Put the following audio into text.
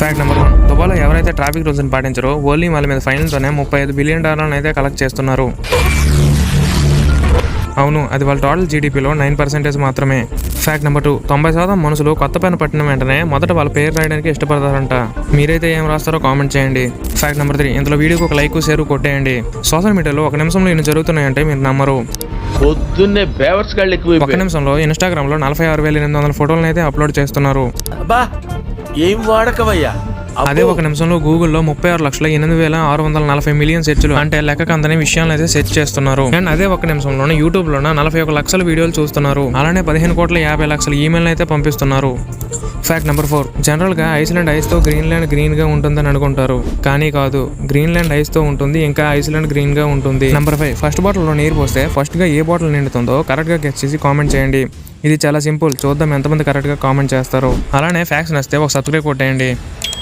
Fact number one దుబాయ్లో ఎవరైతే traffic రూల్స్ని పాటించారో ఓన్లీ వాళ్ళ మీద ఫైన్తోనే ముప్పై ఐదు బిలియన్ డాలర్లను అయితే కలెక్ట్ చేస్తున్నారు. అవును అది వాళ్ళ టోటల్ జీడిపిలో నైన్ పర్సెంటేజ్ మాత్రమే. ఫ్యాక్ట్ నెంబర్ టూ తొంభై శాతం మనుషులు కొత్త పెన్ పట్టిన వెంటనే మొదట వాళ్ళ పేరు రాయడానికి ఇష్టపడతారంట. మీరైతే ఏం రాస్తారో కామెంట్ చేయండి. ఫ్యాక్ట్ నెంబర్ త్రీ ఇందులో వీడియోకి ఒక లైక్ షేర్ కొట్టేయండి. సోషల్ మీడియాలో ఒక నిమిషంలో ఇన్ని జరుగుతున్నాయంటే మీరు నమ్మరు. పొద్దున్నే బేవర్స్ గాళ్ళు ఒక నిమిషంలో ఇన్స్టాగ్రామ్లో నలభై ఆరు వేల ఎనిమిది వందల ఫోటోలను అయితే అప్లోడ్ చేస్తున్నారు. అబ్బా ఏం వాడకవయ్యా? అదే ఒక నిమిషంలో గూగుల్లో ముప్పై ఆరు లక్షల ఎనిమిది వేల ఆరు వందల నలభై మిలియన్ సెర్చ్లు అంటే లెక్క అందని విషయాలను అయితే సెర్చ్ చేస్తున్నారు. అండ్ అదే ఒక నిమిషంలోనే యూట్యూబ్ లోన నలభై ఒక లక్షల వీడియోలు చూస్తున్నారు. అలానే పదిహేను కోట్ల యాభై లక్షల ఈమెయిల్ అయితే పంపిస్తున్నారు. ఫ్యాక్ట్ నెంబర్ ఫోర్ జనరల్గా ఐస్లాండ్ ఐస్తో గ్రీన్లాండ్ గ్రీన్గా ఉంటుందని అనుకుంటారు. కానీ కాదు గ్రీన్లాండ్ ఐస్తో ఉంటుంది ఇంకా ఐస్లాండ్ గ్రీన్గా ఉంటుంది. నెంబర్ ఫైవ్ ఫస్ట్ బాటిల్లో నీరు పోస్తే ఫస్ట్గా ఏ బాటిల్ నిండుతుందో కరెక్ట్గా గెస్ట్ చేసి కామెంట్ చేయండి. ఇది చాలా సింపుల్. చూద్దాం ఎంతమంది కరెక్ట్గా కామెంట్ చేస్తారు. అలానే ఫ్యాక్స్ నచ్చితే ఒక సబ్స్క్రైబ్ కొట్టేయండి.